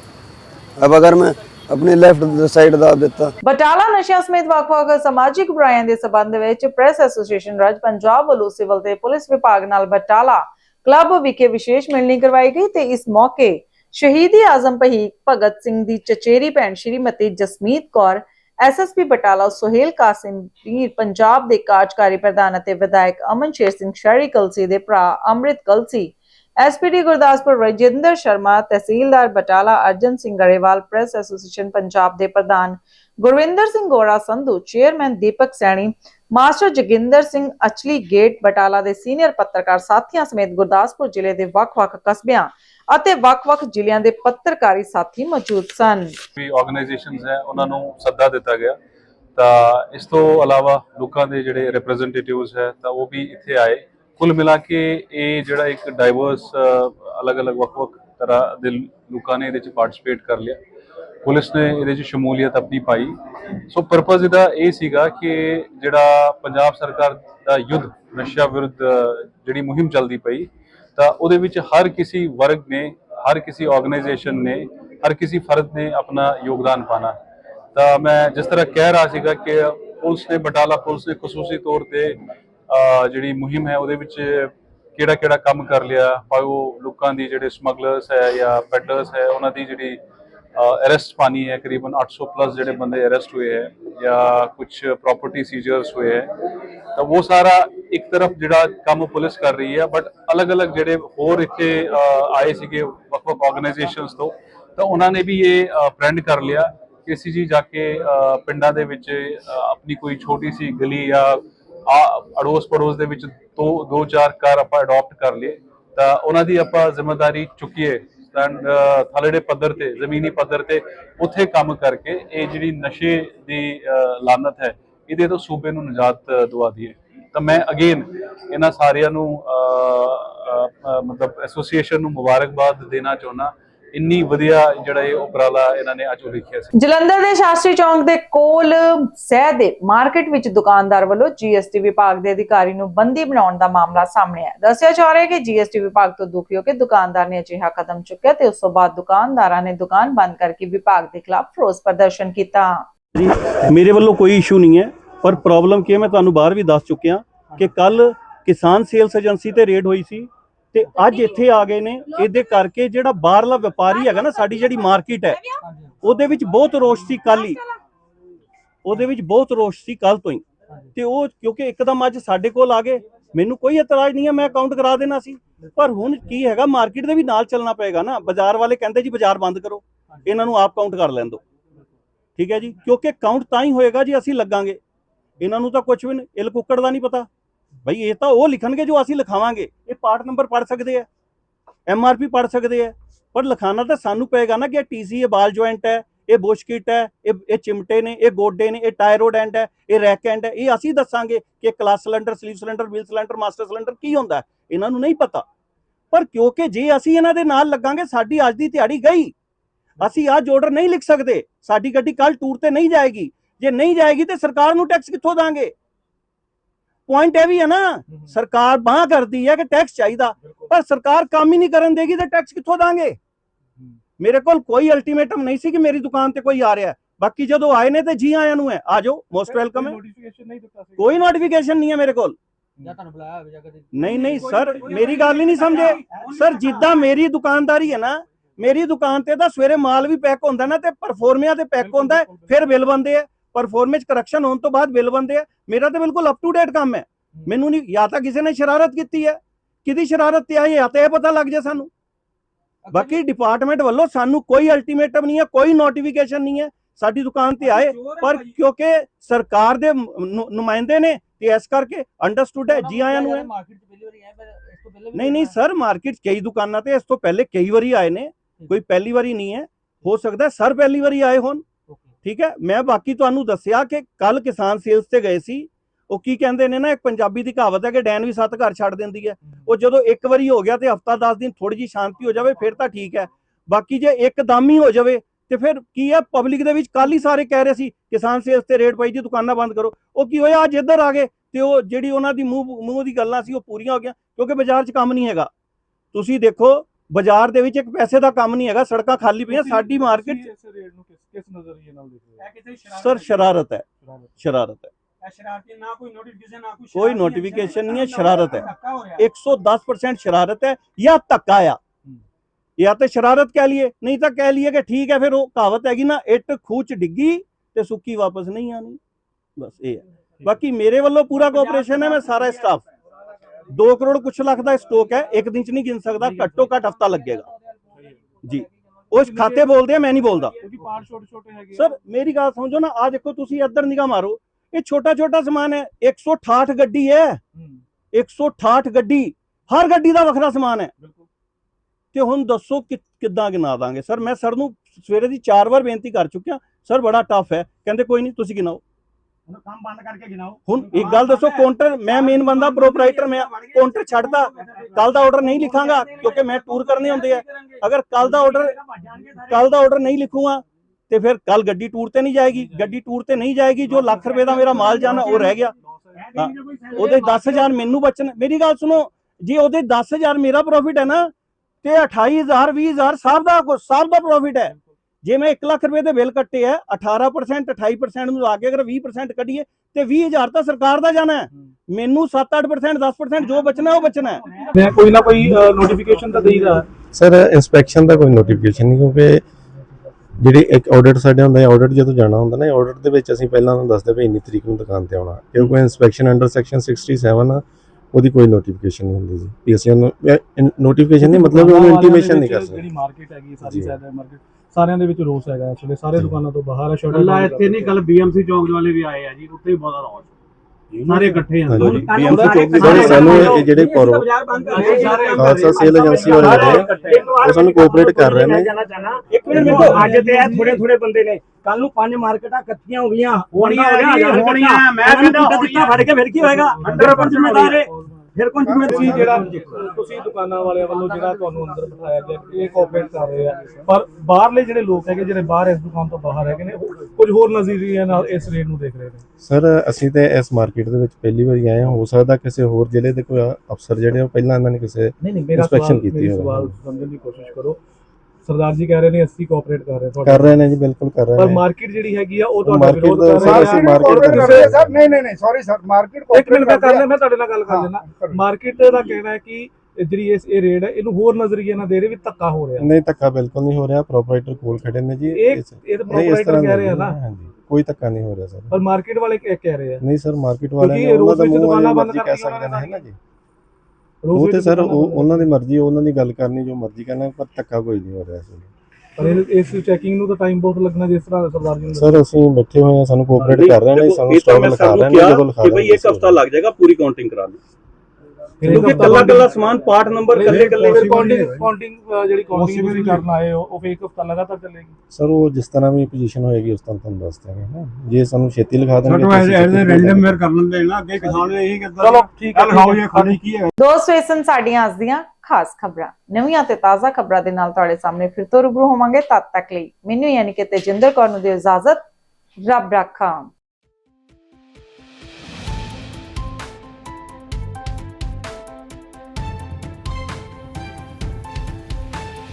अब अगर मैं अपनी लेफ्ट साइड दाब देता ਬਟਾਲਾ ਨਸ਼ਿਆਂ ਸਮੇਤ ਵੱਖ-ਵੱਖ ਸਮਾਜਿਕ ਬੁਰਾਈਆਂ ਦੇ ਸਬੰਧ ਵਿੱਚ ਪ੍ਰੈਸ ਐਸੋਸੀਏਸ਼ਨ ਰਾਜ ਪੰਜਾਬ ਵੱਲੋਂ ਸਿਵਲ ਤੇ ਪੁਲਿਸ ਵਿਭਾਗ ਨਾਲ ਬਟਾਲਾ ਕਲੱਬ ਵਿਖੇ ਵਿਸ਼ੇਸ਼ ਮਿਲਣੀ ਕਰਵਾਈ ਗਈ ਤੇ ਇਸ ਮੌਕੇ ਸ਼ਹੀਦੀ ਆਜ਼ਮ ਭਹੀਕ ਭਗਤ ਸਿੰਘ ਦੀ ਚਚੇਰੀ ਭੈਣ ਸ਼੍ਰੀਮਤੀ ਜਸਮੀਤ ਕੌਰ ਐਸਐਸਪੀ ਬਟਾਲਾ ਸੁਹੇਲ ਕਾਸਿਮ ਵੀਰ ਪੰਜਾਬ ਦੇ ਕਾਰਜਕਾਰੀ ਪ੍ਰਧਾਨ ਅਤੇ ਵਿਧਾਇਕ ਅਮਨ ਸ਼ੇਰ ਸਿੰਘ ਸ਼ਹਿਰੀ ਕਲਸੀ ਦੇ ਭਰਾ Amrit Kalsi SPD Gurdaspur Rajinder Sharma, tehsildar Batala Arjan Singh Grewal, press association Punjab ਦੇ ਪ੍ਰਧਾਨ Gurvinder Singh Gora Sandhu chairman Deepak Saini, master Joginder Singh Achli gate Batala ਦੇ ਸੀਨੀਅਰ ਪੱਤਰਕਾਰ ਸਾਥੀਆਂ ਸਮੇਤ ਗੁਰਦਾਸਪੁਰ ਜ਼ਿਲ੍ਹੇ ਦੇ ਵੱਖ-ਵੱਖ ਕਸਬਿਆਂ ਅਤੇ ਵੱਖ-ਵੱਖ ਜ਼ਿਲ੍ਹਿਆਂ ਦੇ ਪੱਤਰਕਾਰੀ ਸਾਥੀ ਮੌਜੂਦ ਸਨ। ਵੀ ਆਰਗੇਨਾਈਜੇਸ਼ਨਸ ਹੈ, ਉਹਨਾਂ ਨੂੰ ਸੱਦਾ ਦਿੱਤਾ ਗਿਆ। ਤਾਂ ਇਸ ਤੋਂ ਇਲਾਵਾ ਲੋਕਾਂ ਦੇ ਜਿਹੜੇ ਰਿਪਰੈਜ਼ੈਂਟੇਟਿਵਸ ਹੈ, ਤਾਂ ਉਹ ਵੀ ਇੱਥੇ ਆਏ। ਕੁੱਲ ਮਿਲਾ ਕੇ ਇਹ ਜਿਹੜਾ ਇੱਕ ਡਾਈਵਰਸ ਅਲੱਗ-ਅਲੱਗ ਵੱਖ-ਵੱਖ ਤਰ੍ਹਾਂ ਦੇ ਲੋਕਾਂ ਨੇ ਇਹਦੇ ਚ ਪਾਰਟਿਸਿਪੇਟ ਕਰ ਲਿਆ। ਪੁਲਿਸ ਨੇ ਇਹਦੇ ਚ ਸ਼ਮੂਲੀਅਤ ਆਪਣੀ ਪਾਈ। ਸੋ ਪਰਪਸ ਇਹਦਾ ਇਹ ਸੀਗਾ ਕਿ ਜਿਹੜਾ ਪੰਜਾਬ ਸਰਕਾਰ ਦਾ ਯੁੱਧ ਨਸ਼ਾ ਵਿਰੁੱਧ, ਜਿਹੜੀ ਮੁਹਿੰਮ ਚੱਲਦੀ ਪਈ, ਤਾਂ ਉਹਦੇ ਵਿੱਚ ਹਰ ਕਿਸੇ ਵਰਗ ਨੇ, ਹਰ ਕਿਸੇ ਆਰਗੇਨਾਈਜੇਸ਼ਨ ਨੇ, ਹਰ ਕਿਸੇ ਫਰਦ ਨੇ ਆਪਣਾ ਯੋਗਦਾਨ ਪਾਣਾ ਤਾਂ ਮੈਂ ਜਿਸ ਤਰ੍ਹਾਂ ਕਹਿ ਰਿਹਾ ਸੀਗਾ ਕਿ ਪੁਲਿਸ ਨੇ ਬਟਾਲਾ ਪੁਲਿਸ ਨੇ ਖਸੂਸੀ ਤੌਰ ਤੇ ਜਿਹੜੀ ਮੁਹਿੰਮ ਹੈ, ਉਹਦੇ ਵਿੱਚ ਕਿਹੜਾ ਕਿਹੜਾ ਕੰਮ ਕਰ ਲਿਆ, ਭਾਵੇਂ ਉਹ ਲੋਕਾਂ ਦੀ ਜਿਹੜੇ ਸਮਗਲਰਸ ਹੈ ਜਾਂ ਪੈਡਲਰਸ ਹੈ, ਉਹਨਾਂ ਦੀ ਜਿਹੜੀ ਅਰੈਸਟ ਪਾਣੀ ਹੈ ਕਰੀਬਨ 800 ਪਲੱਸ ਜਿਹੜੇ ਬੰਦੇ ਅਰੈਸਟ ਹੋਏ ਹੈ ਜਾਂ ਕੁਝ ਪ੍ਰਾਪਰਟੀ ਸੀਜ਼ਰਸ ਹੋਏ ਹੈ ਤਾਂ ਉਹ ਸਾਰਾ ਇੱਕ ਤਰਫ ਜਿਹੜਾ ਕੰਮ ਪੁਲਿਸ ਕਰ ਰਹੀ ਹੈ ਬਟ ਅਲੱਗ-ਅਲੱਗ ਜਿਹੜੇ ਹੋਰ ਇੱਥੇ ਆਏ ਸੀਗੇ ਵੱਖ-ਵੱਖ ਆਰਗੇਨਾਈਜੇਸ਼ਨਸ ਤੋਂ ਤਾਂ ਉਹਨਾਂ ਨੇ ਵੀ ਇਹ ਫਰੈਂਡ ਕਰ ਲਿਆ ਕਿ ਅਸੀਂ ਜੀ ਜਾ ਕੇ ਪਿੰਡਾਂ ਦੇ ਵਿੱਚ ਆਪਣੀ ਕੋਈ ਛੋਟੀ ਸੀ ਗਲੀ ਜਾਂ ਆ- ਅੜੋਸ ਪੜੋਸ ਦੇ ਵਿੱਚ ਦੋ ਦੋ ਚਾਰ ਕਾਰ ਆਪਾਂ ਅਡਾਪਟ ਕਰ ਲਏ ਤਾਂ ਉਹਨਾਂ ਦੀ ਆਪਾਂ ਜ਼ਿੰਮੇਵਾਰੀ ਚੁੱਕੀਏ ਥੱਲੜੇ ਪੱਧਰ ਤੇ ਜ਼ਮੀਨੀ ਪੱਧਰ ਤੇ ਉੱਥੇ ਕੰਮ ਕਰਕੇ ਇਹ ਜਿਹੜੀ ਨਸ਼ੇ ਦੀ ਲਾਨਤ ਹੈ ਇਹਦੇ ਤੋਂ ਸੂਬੇ ਨੂੰ ਨਿਜਾਤ ਅ, ਦਵਾ ਦਈਏ। ਤਾਂ ਮੈਂ ਅਗੇਨ ਇਹਨਾਂ ਸਾਰਿਆਂ ਨੂੰ ਮਤਲਬ ਐਸੋਸੀਏਸ਼ਨ ਨੂੰ ਮੁਬਾਰਕਬਾਦ ਦੇਣਾ ਚਾਹੁੰਦਾ। ਇੰਨੀ ਵਧੀਆ ਜਿਹੜਾ ਇਹ ਉਪਰਾਲਾ ਇਹਨਾਂ ਨੇ ਅੱਜ ਲਿਖਿਆ ਸੀ। ਜਲੰਧਰ ਦੇ ਸ਼ਾਸਤਰੀ ਚੌਂਕ ਦੇ ਕੋਲ ਸਹਿ ਦੇ ਮਾਰਕੀਟ ਵਿੱਚ ਦੁਕਾਨਦਾਰ ਵੱਲੋਂ ਜੀਐਸਟੀ ਵਿਭਾਗ ਦੇ ਅਧਿਕਾਰੀ ਨੂੰ ਬੰਦੀ ਬਣਾਉਣ ਦਾ ਮਾਮਲਾ ਸਾਹਮਣੇ ਆਇਆ। ਦੱਸਿਆ ਜਾ ਰਿਹਾ ਹੈ ਕਿ ਜੀਐਸਟੀ ਵਿਭਾਗ ਤੋਂ ਦੁਖੀ ਹੋ ਕੇ ਦੁਕਾਨਦਾਰ ਨੇ ਅਜਿਹਾ ਕਦਮ ਚੁੱਕਿਆ ਤੇ ਉਸ ਤੋਂ ਬਾਅਦ ਦੁਕਾਨਦਾਰਾਂ ਨੇ ਦੁਕਾਨ ਬੰਦ ਕਰਕੇ ਵਿਭਾਗ ਦੇ ਖਿਲਾਫ ਰੋਸ ਪ੍ਰਦਰਸ਼ਨ ਕੀਤਾ। ਜੀ ਮੇਰੇ ਵੱਲੋਂ ਕੋਈ ਇਸ਼ੂ ਨਹੀਂ ਹੈ ਪਰ ਪ੍ਰੋਬਲਮ ਕੀ ਹੈ ਮੈਂ ਤੁਹਾਨੂੰ ਬਾਹਰ ਵੀ ਦੱਸ ਚੁੱਕਿਆ ਕਿ ਕੱਲ ਕਿਸਾਨ ਸੇਲਸ ਏਜੰਸੀ ਤੇ ਰੇਡ ਹੋਈ ਸੀ। ਤੇ ਅੱਜ ਇੱਥੇ ਆ ਗਏ ਨੇ, ਇਹਦੇ ਕਰਕੇ ਜਿਹੜਾ ਬਾਹਰਲਾ ਵਪਾਰੀ ਹੈਗਾ ਨਾ, ਸਾਡੀ ਜਿਹੜੀ ਮਾਰਕੀਟ ਹੈ, ਉਹਦੇ ਵਿੱਚ ਬਹੁਤ ਰੋਸ਼ ਸੀ ਕੱਲ ਹੀ। ਉਹਦੇ ਵਿੱਚ ਬਹੁਤ ਰੋਸ਼ ਸੀ ਕੱਲ ਤੋਂ ਹੀ। ਤੇ ਉਹ ਕਿਉਂਕਿ ਇੱਕਦਮ ਅੱਜ ਸਾਡੇ ਕੋਲ ਆ ਗਏ। ਮੈਨੂੰ ਕੋਈ ਇਤਰਾਜ਼ ਨਹੀਂ ਹੈ, ਮੈਂ ਅਕਾਊਂਟ ਕਰਾ ਦੇਣਾ ਸੀ। ਪਰ ਹੁਣ ਕੀ ਹੈਗਾ ਮਾਰਕੀਟ ਦੇ ਵੀ ਨਾਲ ਚੱਲਣਾ ਪਏਗਾ ਨਾ। ਬਾਜ਼ਾਰ ਵਾਲੇ ਕਹਿੰਦੇ ਜੀ, ਬਾਜ਼ਾਰ ਬੰਦ ਕਰੋ। ਇਹਨਾਂ ਨੂੰ ਆਪ ਕਾਊਂਟ ਕਰ ਲੈਣ ਦਿਓ। ਠੀਕ ਹੈ ਜੀ? ਕਿਉਂਕਿ ਕਾਊਂਟ ਤਾਂ ਹੀ ਹੋਏਗਾ ਜੀ, ਅਸੀਂ ਲੱਗਾਂਗੇ। ਇਹਨਾਂ ਨੂੰ ਤਾਂ ਕੁਝ ਵੀ ਨਹੀਂ ਇਲ ਕੁੱਕੜ ਦਾ ਨਹੀਂ ਪਤਾ। ਭਾਈ ਇਹ ਤਾਂ ਉਹ ਲਿਖਣਗੇ ਜੋ ਅਸੀਂ ਲਿਖਾਵਾਂਗੇ। ਇਹ ਪਾਰਟ ਨੰਬਰ ਪੜ ਸਕਦੇ ਆ, ਐਮ ਆਰ ਪੀ ਪੜ ਸਕਦੇ ਆ। ਪਰ ਲਿਖਾਣਾ ਤਾਂ ਸਾਨੂੰ ਪਏਗਾ ਨਾ ਕਿ ਇਹ ਟੀਸੀ ਇਹ ਬਾਲ ਜੁਆਇੰਟ ਹੈ, ਇਹ ਬੁਸ਼ ਕਿਟ ਹੈ, ਇਹ ਇਹ ਚਿਮਟੇ ਨੇ, ਇਹ ਗੋਡੇ ਨੇ, ਇਹ ਟਾਇਰੋਡ ਐਂਡ ਹੈ, ਇਹ ਰੈਕ ਐਂਡ ਹੈ। ਇਹ ਅਸੀਂ ਦੱਸਾਂਗੇ ਕਿ class cylinder, sleeve cylinder, wheel cylinder, master cylinder ਕੀ ਹੁੰਦਾ ਇਹਨਾਂ ਨੂੰ ਨਹੀਂ ਪਤਾ। ਪਰ ਕਿਉਂਕਿ ਜੇ ਅਸੀਂ ਇਹਨਾਂ ਦੇ ਨਾਲ ਲੱਗਾਂਗੇ, ਸਾਡੀ ਅੱਜ ਦੀ ਦਿਹਾੜੀ ਗਈ। ਅਸੀਂ ਅੱਜ ਆਰਡਰ ਨਹੀਂ ਲਿਖ ਸਕਦੇ। ਸਾਡੀ ਗੱਡੀ ਕੱਲ ਟੂਰ ਤੇ ਨਹੀਂ ਜਾਏਗੀ। ਜੇ ਨਹੀਂ ਜਾਏਗੀ ਤੇ ਸਰਕਾਰ ਨੂੰ ਟੈਕਸ ਕਿੱਥੋਂ ਦਾਂਗੇ? ਪੁਆਇੰਟ ਇਹ ਵੀ ਹੈ ਨਾ ਸਰਕਾਰ ਬਾਹ ਕਰਦੀ ਹੈ ਕਿ ਟੈਕਸ ਚਾਹੀਦਾ। ਪਰ ਸਰਕਾਰ ਕੰਮ ਹੀ ਨਹੀਂ ਕਰਨ ਦੇਗੀ ਤੇ ਟੈਕਸ ਕਿੱਥੋਂ ਦਾਂਗੇ? ਮੇਰੇ ਕੋਲ ਕੋਈ ਅਲਟੀਮੇਟਮ ਨਹੀਂ ਸੀ ਕਿ ਮੇਰੀ ਦੁਕਾਨ ਤੇ ਕੋਈ ਆ ਰਿਹਾ ਹੈ। ਬਾਕੀ ਜਦੋਂ ਆਏ ਨੇ ਤੇ ਜੀ ਆਇਆਂ ਨੂੰ ਹੈ। ਆ ਜਾਓ ਮੋਸਟ ਵੈਲਕਮ ਹੈ। ਨੋਟੀਫਿਕੇਸ਼ਨ ਨਹੀਂ ਦਿੱਤਾ ਸੀ। ਕੋਈ ਨੋਟੀਫਿਕੇਸ਼ਨ ਨਹੀਂ ਹੈ ਮੇਰੇ ਕੋਲ। ਨਹੀਂ ਨਹੀਂ ਸਰ ਮੇਰੀ ਗੱਲ ਹੀ ਨਹੀਂ ਸਮਝੇ। ਸਰ ਜਿੱਦਾਂ ਮੇਰੀ ਦੁਕਾਨਦਾਰੀ ਹੈ ਨਾ ਮੇਰੀ ਦੁਕਾਨ ਤੇ ਤਾਂ ਸਵੇਰੇ ਮਾਲ ਵੀ ਪੈਕ ਹੁੰਦਾ ਨਾ ਤੇ ਪਰਫਾਰਮਿਆਂ ਤੇ ਪੈਕ ਹੁੰਦਾ ਫਿਰ ਬਿੱਲ ਬੰਦੇ ਆ ਪਰਫਾਰਮੈਂਸ ਕਰੈਕਸ਼ਨ ਹੋਣ ਤੋਂ ਬਾਅਦ ਬਿੱਲ ਬੰਦੇ ਆ। ਮੇਰਾ ਤਾਂ ਬਿਲਕੁਲ ਅਪ ਟੂ ਡੇਟ ਕੰਮ ਹੈ। ਮੈਨੂੰ ਨਹੀਂ ਜਾਂ ਤਾਂ ਕਿਸੇ ਨੇ ਸ਼ਰਾਰਤ ਕੀਤੀ ਹੈ। ਕਿਹਦੀ ਸ਼ਰਾਰਤ ਤੇ ਆਈ ਹੈ ਤਾਂ ਇਹ ਪਤਾ ਲੱਗ ਜਾ ਸਾਨੂੰ। ਬਾਕੀ ਡਿਪਾਰਟਮੈਂਟ ਵੱਲੋਂ ਸਾਨੂੰ ਕੋਈ ਅਲਟੀਮੇਟਮ ਨਹੀਂ ਹੈ ਕੋਈ ਨੋਟੀਫਿਕੇਸ਼ਨ ਨਹੀਂ ਹੈ। ਸਾਡੀ ਦੁਕਾਨ ਤੇ ਆਏ ਪਰ ਕਿਉਂਕਿ ਸਰਕਾਰ ਦੇ ਨੁਮਾਇੰਦੇ ਨੇ ਤੇ ਇਸ ਕਰਕੇ ਅੰਡਰਸਟੂਡ ਹੈ ਜੀ ਆਇਆਂ ਨੂੰ ਹੈ। ਨਹੀਂ ਨਹੀਂ ਸਰ ਮਾਰਕੀਟ ਕਈ ਦੁਕਾਨਾਂ ਤੇ ਇਸ ਤੋਂ ਪਹਿਲੇ ਕਈ ਵਾਰੀ ਆਏ ਨੇ। ਕੋਈ ਪਹਿਲੀ ਵਾਰੀ ਨਹੀਂ ਹੈ। ਹੋ ਸਕਦਾ ਸਰ ਪਹਿਲੀ ਵਾਰੀ ਆਏ ਹੋਣ। ਠੀਕ ਹੈ? ਮੈਂ ਬਾਕੀ ਤੁਹਾਨੂੰ ਦੱਸਿਆ ਕਿ ਕੱਲ ਕਿਸਾਨ ਸੇਲਸ ਤੇ ਗਏ ਸੀ। ਉਹ ਕੀ ਕਹਿੰਦੇ ਨੇ ਨਾ ਇੱਕ ਪੰਜਾਬੀ ਦੀ ਕਹਾਵਤ ਹੈ ਕਿ ਡੈਨ ਵੀ ਸੱਤ ਘਰ ਛੱਡ ਦਿੰਦੀ ਹੈ। ਉਹ ਜਦੋਂ ਇੱਕ ਵਾਰੀ ਹੋ ਗਿਆ ਤੇ ਹਫਤਾ 10 ਦਿਨ ਥੋੜੀ ਜੀ ਸ਼ਾਂਤੀ ਹੋ ਜਾਵੇ ਫਿਰ ਤਾਂ ਠੀਕ ਹੈ। ਬਾਕੀ ਜੇ ਇੱਕਦਮ ਹੀ ਹੋ ਜਾਵੇ ਤੇ ਫਿਰ ਕੀ ਹੈ? ਪਬਲਿਕ ਦੇ ਵਿੱਚ ਕੱਲ ਹੀ ਸਾਰੇ ਕਹਿ ਰਹੇ ਸੀ ਕਿਸਾਨ ਸੇਲਸ ਤੇ ਰੇਟ ਪਈ ਜੀ ਦੁਕਾਨਾਂ ਬੰਦ ਕਰੋ। ਉਹ ਕੀ ਹੋਇਆ? ਅੱਜ ਇੱਧਰ ਆ ਗਏ ਤੇ ਉਹ ਜਿਹੜੀ ਉਹਨਾਂ ਦੀ ਮੂੰਹ ਮੂੰਹ ਦੀ ਗੱਲਾਂ ਸੀ ਉਹ ਪੂਰੀਆਂ ਹੋ ਗਈਆਂ ਕਿਉਂਕਿ ਬਾਜ਼ਾਰ 'ਚ ਕੰਮ ਨਹੀਂ ਹੈਗਾ। ਤੁਸੀਂ ਦੇਖੋ ਬਾਜ਼ਾਰ ਦੇ ਵਿੱਚ ਇੱਕ ਪੈਸੇ ਦਾ ਕੰਮ ਨਹੀਂ ਹੈਗਾ ਸੜਕਾਂ ਖਾਲੀ ਪਈਆਂ ਸਾਡੀ ਮਾਰਕੀਟ ਇਸ ਰੇਟ ਨੂੰ ਕਿਸ ਕਿਸ ਨਜ਼ਰੀਏ ਨਾਲ ਦੇਖ ਰਹੇ ਇਹ ਕਿਤੇ ਸ਼ਰਾਰਤ ਸਰ ਸ਼ਰਾਰਤ ਹੈ। ਸ਼ਰਾਰਤ। ਹੈ। ਇਹ ਸ਼ਰਾਰਤੀ ਨਾ ਕੋਈ ਨੋਟੀਫਿਕੇਸ਼ਨ ਨਾ ਕੋਈ ਕੋਈ ਸ਼ਰਾਰਤੀ notification ਨਹੀਂ ਹੈ, action ਸ਼ਰਾਰਤ ਹੈ। ਧੱਕਾ ਹੋ ਰਿਹਾ। 110% ਸ਼ਰਾਰਤ ਹੈ ਜਾਂ ਧੱਕਾ ਆ। ਜਾਂ ਤੇ ਸ਼ਰਾਰਤ ਕਹਿ ਲਈਏ ਨਹੀਂ ਤਾਂ ਕਹਿ ਲਈਏ ਕਿ ਠੀਕ ਹੈ ਫਿਰ ਉਹ ਕਹਾਵਤ ਹੈਗੀ ਨਾ ਇੱਟ ਖੂਚ ਡਿੱਗੀ ਤੇ ਸੁੱਕੀ ਵਾਪਸ ਨਹੀਂ ਆਣੀ ਬਸ ਇਹ ਹੈ। ਬਾਕੀ ਮੇਰੇ ਵੱਲੋਂ ਪੂਰਾ ਕੋਆਪਰੇਸ਼ਨ ਹੈ ਮੈਂ ਸਾਰਾ ਸਟਾਫ 2 ਕਰੋੜ ਕੁਛ ਲੱਖ ਦਾ ਸਟਾਕ ਹੈ ਇੱਕ ਦਿਨ ਚ ਨਹੀਂ ਗਿਣ ਸਕਦਾ ਘੱਟੋ ਘੱਟ ਹਫਤਾ ਲੱਗੇਗਾ। ਜੀ। ਉਸ ਖਾਤੇ ਬੋਲਦੇ ਆ ਮੈਂ ਨਹੀਂ ਬੋਲਦਾ। ਕਿਉਂਕਿ ਪਾਰਟ ਛੋਟੇ ਛੋਟੇ ਹੈਗੇ ਆ। ਸਰ ਮੇਰੀ ਗੱਲ ਸਮਝੋ ਨਾ ਆ ਦੇਖੋ ਤੁਸੀਂ ਇੱਧਰ ਨਿਗਾਹ ਮਾਰੋ। ਇਹ ਛੋਟਾ ਛੋਟਾ ਸਮਾਨ ਹੈ 168 ਗੱਡੀ ਹੈ। ਹੂੰ, 168 ਗੱਡੀ ਹਰ ਗੱਡੀ ਦਾ ਵੱਖਰਾ ਸਮਾਨ ਹੈ। ਤੇ ਹੁਣ ਦੱਸੋ ਕਿ ਕਿੱਦਾਂ ਗਿਣਾ ਦਾਂਗੇ? ਸਰ ਮੈਂ ਸਰ ਨੂੰ ਸਵੇਰੇ ਦੀ 4 ਵਾਰ ਬੇਨਤੀ ਕਰ ਚੁੱਕਿਆ। ਸਰ ਬੜਾ ਟਫ ਹੈ। ਕਹਿੰਦੇ ਕੋਈ ਨਹੀਂ ਤੁਸੀਂ ਗਿਣਾਓ। ਕੰਮ ਬੰਦ ਕਰਕੇ ਗਿਣਾਓ। ਹੁਣ ਇੱਕ ਗੱਲ ਦੱਸੋ ਕਾਊਂਟਰ ਮੈਂ ਮੇਨ ਬੰਦਾ ਪ੍ਰੋਪਰਾਈਟਰ ਮੈਂ ਕਾਊਂਟਰ ਛੱਡਦਾ। ਕੱਲ ਦਾ ਆਰਡਰ ਨਹੀਂ ਲਿਖਾਂਗਾ ਕਿਉਂਕਿ ਮੈਂ ਟੂਰ ਕਰਨੇ ਹੁੰਦੇ ਆ। ਅਗਰ ਕੱਲ ਦਾ ਆਰਡਰ ਕੱਲ ਦਾ ਆਰਡਰ ਨਹੀਂ ਲਿਖੂਗਾ ਤੇ ਫਿਰ ਕੱਲ ਗੱਡੀ ਟੂਰ ਤੇ ਨਹੀਂ ਜਾਏਗੀ। ਗੱਡੀ ਟੂਰ ਤੇ ਨਹੀਂ ਜਾਏਗੀ ਜੋ ਲੱਖ ਰੁਪਏ ਦਾ ਮੇਰਾ ਮਾਲ ਜਾਣਾ ਉਹ ਰਹਿ ਗਿਆ। ਉਹਦੇ 10000 ਮੈਨੂੰ ਬਚਣ ਮੇਰੀ ਗੱਲ ਸੁਣੋ ਜੇ ਉਹਦੇ 10000 ਮੇਰਾ ਪ੍ਰੋਫਿਟ ਹੈ ਨਾ ਤੇ 28000 20000 ਸਭ ਦਾ ਸਭ ਦਾ ਪ੍ਰੋਫਿਟ ਹੈ। ਜੇ ਮੈਂ 1 ਲੱਖ ਰੁਪਏ ਦੇ ਬਿੱਲ ਕੱਟੇ ਆ 18% 28% ਨੂੰ ਲਾ ਕੇ ਅਗਰ 20% ਕੱਢੀਏ ਤੇ 20000 ਤਾਂ ਸਰਕਾਰ ਦਾ ਜਾਣਾ ਹੈ। ਮੈਨੂੰ 7-8% 10% ਜੋ ਬਚਣਾ ਉਹ ਬਚਣਾ ਹੈ। ਮੈਂ ਕੋਈ ਨਾ ਕੋਈ ਨੋਟੀਫਿਕੇਸ਼ਨ ਤਾਂ ਦੇਈਦਾ। ਸਰ ਇਨਸਪੈਕਸ਼ਨ ਦਾ ਕੋਈ ਨੋਟੀਫਿਕੇਸ਼ਨ ਨਹੀਂ ਕਿਉਂਕਿ ਜਿਹੜੀ ਇੱਕ ਆਡਿਟ ਸਾਡੇ ਹੁੰਦਾ ਹੈ ਆਡਿਟ ਜਦੋਂ ਜਾਣਾ ਹੁੰਦਾ ਨਾ ਆਡਿਟ ਦੇ ਵਿੱਚ ਅਸੀਂ ਪਹਿਲਾਂ ਉਹਨੂੰ ਦੱਸਦੇ ਵੀ ਇੰਨੀ ਤਰੀਕ ਨੂੰ ਦੁਕਾਨ ਤੇ ਆਉਣਾ। ਜੇ ਕੋਈ ਇਨਸਪੈਕਸ਼ਨ ਅੰਡਰ ਸੈਕਸ਼ਨ 67 ਆ ਉਹਦੀ ਕੋਈ ਨੋਟੀਫਿਕੇਸ਼ਨ ਨਹੀਂ ਹੁੰਦੀ ਜੀ। ਵੀ ਅਸੀਂ ਉਹਨੂੰ ਨੋਟੀਫਿਕੇਸ਼ਨ ਨਹੀਂ ਮਤਲਬ ਉਹਨੂੰ ਇੰਟੀਮੇਸ਼ਨ ਨਹੀਂ ਕਰ ਸਕਦੇ। ਜਿਹੜੀ ਮਾਰਕੀਟ ਹੈਗੀ ਸਾਰੀ ਜੀ। ਸਾਈਡ ਮਾਰਕੀਟ ਸਾਰਿਆਂ ਦੇ ਵਿੱਚ ਰੋਸ ਹੈਗਾ ਐਕਚੁਅਲੀ ਸਾਰੇ। ਦੁਕਾਨਾਂ ਤੋਂ ਬਾਹਰ ਹੈ ਸ਼ਟਰ ਅੱਲਾ ਇੱਥੇ ਨਹੀਂ ਕੱਲ ਬੀਐਮਸੀ ਚੌਕ ਵਾਲੇ ਵੀ ਆਏ ਆ ਜੀ ਉੱਥੇ ਵੀ ਬਹੁਤ ਰੌਸ ਸਾਰੇ ਇਕੱਠੇ ਆ। ਹਾਂਜੀ। ਹੁਣ ਕੱਲ੍ਹ BMC ਸਾਰੇ ਚੌਕ ਦੇ ਇਕੱਠੇ ਸਾਨੂੰ ਆ। ਇਹ ਜਿਹੜੇ ਅਸੀਂ ਕੋਰੋ ਤਾਂ ਬਾਜ਼ਾਰ ਬੰਦ ਕਰ ਰਹੇ ਸਾਰੇ ਅੰਦਰ ਖਾਲਸਾ ਹੀ ਸੇਲ ਏਜੰਸੀ ਵਾਲੇ ਸਾਰੇ ਜਿਹੜੇ ਇਕੱਠੇ। ਉਹ ਸਾਨੂੰ ਕੋਆਪਰੇਟ ਕਰ ਰਹੇ ਨੇ। ਇੱਕ ਮਿੰਟ ਦੇਖੋ ਅੱਜ ਤੇ ਇਹ ਥੋੜੇ ਥੋੜੇ ਬੰਦੇ ਨੇ। ਕੱਲ ਨੂੰ ਪੰਜ ਮਾਰਕੀਟਾਂ ਇਕੱਠੀਆਂ ਹੋ ਗਈਆਂ। ਹੋਣੀਆਂ ਹੋਣੀਆਂ ਮੈਂ ਕਹਿੰਦਾ ਦਿੱਤਾ ਫੜ ਕੇ ਫਿਰ ਕੀ ਹੋਏਗਾ? ਅੰਦਰ ਕੌਣ ਜ਼ਿੰਮੇਦਾਰ ਹੈ। ਫਿਰ ਕੌਣ ਜ਼ਿੰਮੇਦਾਰ ਤੁਸੀਂ ਜਿਹੜਾ ਤੁਸੀਂ ਦੁਕਾਨਾਂ ਵਾਲਿਆਂ ਵੱਲੋਂ ਜਿਹੜਾ ਤੁਹਾਨੂੰ ਅੰਦਰ ਬਿਠਾਇਆ ਗਿਆ ਇਹ ਕੋਆਪਰੇਟ ਕਰ ਰਹੇ ਆ। ਪਰ ਬਾਹਰਲੇ ਜਿਹੜੇ ਲੋਕ ਹੈਗੇ ਜਿਹੜੇ ਬਾਹਰ ਇਸ ਦੁਕਾਨ ਤੋਂ ਬਾਹਰ ਹੈਗੇ ਨੇ ਉਹ ਕੁਝ ਹੋਰ ਨਜ਼ਰੀਏ ਨਾਲ ਇਸ ਰੇਟ ਨੂੰ ਦੇਖ ਰਹੇ ਨੇ। ਸਰ ਅਸੀਂ ਤੇ ਇਸ ਮਾਰਕੀਟ ਦੇ ਵਿੱਚ ਪਹਿਲੀ ਵਾਰੀ ਆਏ ਹਾਂ। ਹੋ ਸਕਦਾ ਕਿਸੇ ਹੋਰ ਜ਼ਿਲ੍ਹੇ ਦੇ ਕੋਈ ਅਫਸਰ ਜਿਹੜੇ ਉਹ ਪਹਿਲਾਂ ਇਹਨਾਂ ਨੇ ਕਿਸੇ ਸਵਾਲ ਕੀਤੀ ਮੇਰੀ ਹੋਵੇ। ਸਵਾਲ ਸਮਝਣ ਦੀ ਕੋਸ਼ਿਸ਼ ਕਰੋ। ਸਰਦਾਰ ਜੀ ਕਹਿ ਰਹੇ ਨੇ ਅਸੀਂ ਕੋਆਪਰੇਟ ਕਰ ਰਹੇ ਹਾਂ ਤੁਹਾਡੇ ਕਰ ਰਹੇ ਨੇ ਜੀ ਬਿਲਕੁਲ ਕਰ ਰਹੇ ਪਰ ਮਾਰਕੀਟ ਜਿਹੜੀ ਹੈਗੀ ਆ ਉਹ ਤੁਹਾਡਾ ਵਿਰੋਧ ਕਰ ਰਹੀ ਅਸੀਂ ਹੈ ਕਰ ਰਹੇ। ਸਰ ਨਹੀਂ ਨਹੀਂ ਨਹੀਂ ਸੌਰੀ ਸਰ ਮਾਰਕੀਟ ਇੱਕ ਮਿੰਟ ਮੈਂ ਕਰ ਲੈ ਮੈਂ ਤੁਹਾਡੇ ਨਾਲ ਗੱਲ ਕਰ ਲੈਣਾ। ਮਾਰਕੀਟ ਦਾ ਕਹਿਣਾ ਹੈ ਕਿ ਜਿਹੜੀ ਇਸ ਇਹ ਰੇਡ ਹੈ ਇਹਨੂੰ ਹੋਰ ਨਜ਼ਰੀਏ ਨਾਲ ਦੇ ਰਹੇ ਵੀ ਧੱਕਾ ਹੋ ਰਿਹਾ। ਨਹੀਂ ਧੱਕਾ ਬਿਲਕੁਲ ਨਹੀਂ ਹੋ ਰਿਹਾ। ਪ੍ਰੋਪਰਾਈਟਰ ਕੋਲ ਖੜੇ ਨੇ ਜੀ। ਇਹ ਇਹ ਪ੍ਰੋਪਰਾਈਟਰ ਕਹਿ ਰਹੇ ਨਾ। ਹਾਂਜੀ ਕੋਈ ਧੱਕਾ ਨਹੀਂ ਹੋ ਰਿਹਾ ਸਰ। ਪਰ ਮਾਰਕੀਟ ਵਾਲੇ ਕੀ ਕਹਿ ਰਹੇ ਆ। ਨਹੀਂ ਸਰ ਮਾਰਕੀਟ ਨੇ ਉਹਨਾਂ ਦਾ ਮੂੰਹ ਬੰਦ ਕਰ ਕਹਿ ਸਕਦੇ ਨੇ ਹੈ ਨਾ ਜੀ? ਉਹ ਤੇ ਸਰ ਉਹ ਉਹਨਾਂ ਦੀ ਮਰਜ਼ੀ ਉਹਨਾਂ ਦੀ ਗੱਲ ਕਰਨੀ ਜੋ ਮਰਜ਼ੀ ਕਰਨਾ ਪਰ ਧੱਕਾ ਕੋਈ ਨਹੀਂ ਹੋ ਰਿਹਾ ਸਰ ਪਰ ਇਹ- ਇਸ ਚੈਕਿੰਗ ਨੂੰ ਤਾਂ ਟਾਈਮ ਬਹੁਤ ਲੱਗਣਾ ਜਿਸ ਤਰ੍ਹਾਂ ਸਰਦਾਰ ਜੀ ਨੇ ਦੱਸਿਆ। ਸਰ ਅਸੀਂ ਬੈਠੇ ਹੋਏ ਹਾਂ ਸਾਨੂੰ ਕੋਆਪਰੇਟ ਕਰ ਰਹੇ ਨੇ ਸਾਨੂੰ ਸਟਾਕ ਲਿਖਾ ਰਹੇ ਨੂੰ ਜਦੋਂ ਲਿਖਾ ਕਿ ਰਹੇ ਇੱਕ ਹਫਤਾ ਲੱਗ ਜਾਏਗਾ ਪੂਰੀ ਕਾਊਂਟਿੰਗ ਕਰਾਉਣ ਨੂੰ ਕਿਉਂਕਿ ਕੱਲਾ ਕੱਲਾ ਸਮਾਨ ਪਾਰਟ ਨੰਬਰ ਕੱਲੇ ਕੱਲੇ ਕਾਊਂਟਿੰਗ ਕਾਊਂਟਿੰਗ ਜਿਹੜੀ ਕਾਊਂਟਿੰਗ ਤੁਸੀਂ ਕਰਨ ਆਏ ਹੋ ਉਹ ਫੇਕ ਹਫਤਾ ਲਗਾਤਾਰ ਚੱਲੇਗੀ। ਸਰ ਉਹ ਜਿਸ ਤਰ੍ਹਾਂ ਵੀ ਪੋਜੀਸ਼ਨ ਹੋਏਗੀ ਉਸ ਤਰ੍ਹਾਂ ਤੁਹਾਨੂੰ ਦੱਸ ਦਾਂਗੇ ਨਾ। ਜੇ ਸਾਨੂੰ ਛੇਤੀ ਲਿਖਾ ਦੇਣਗੇ ਤਾਂ ਲਿਖਾ ਰੈਂਡਮ ਵੇਅਰ ਕਰ ਲੈਂਦੇ ਨਾ ਅੱਗੇ ਕਿਸਾਨ ਇਹੀ ਕਹਿੰਦਾ ਚਲੋ ਠੀਕ ਹੈ ਖਾਓ ਇਹ ਖਾਣੀ ਕੀ ਹੈ? ਦੋਸਤੋ ਇਹ ਸਨ ਸਾਡੀਆਂ ਅੱਜ ਦੀਆਂ ਖਾਸ ਖਬਰਾਂ। ਨਵੀਆਂ ਤੇ ਤਾਜ਼ਾ ਖਬਰਾਂ ਦੇ ਨਾਲ ਤੁਹਾਡੇ ਸਾਹਮਣੇ ਫਿਰ ਤੋਂ ਰੂਬਰੂ ਹੋਵਾਂਗੇ ਤਦ ਤੱਕ ਲਈ। ਮੈਨੂੰ ਯਾਨੀ ਕਿ ਤੇਜਿੰਦਰ ਕੌਰ ਨੂੰ ਦਿਓ ਇਜਾਜ਼ਤ। ਰੱਬ ਰਾਖਾ।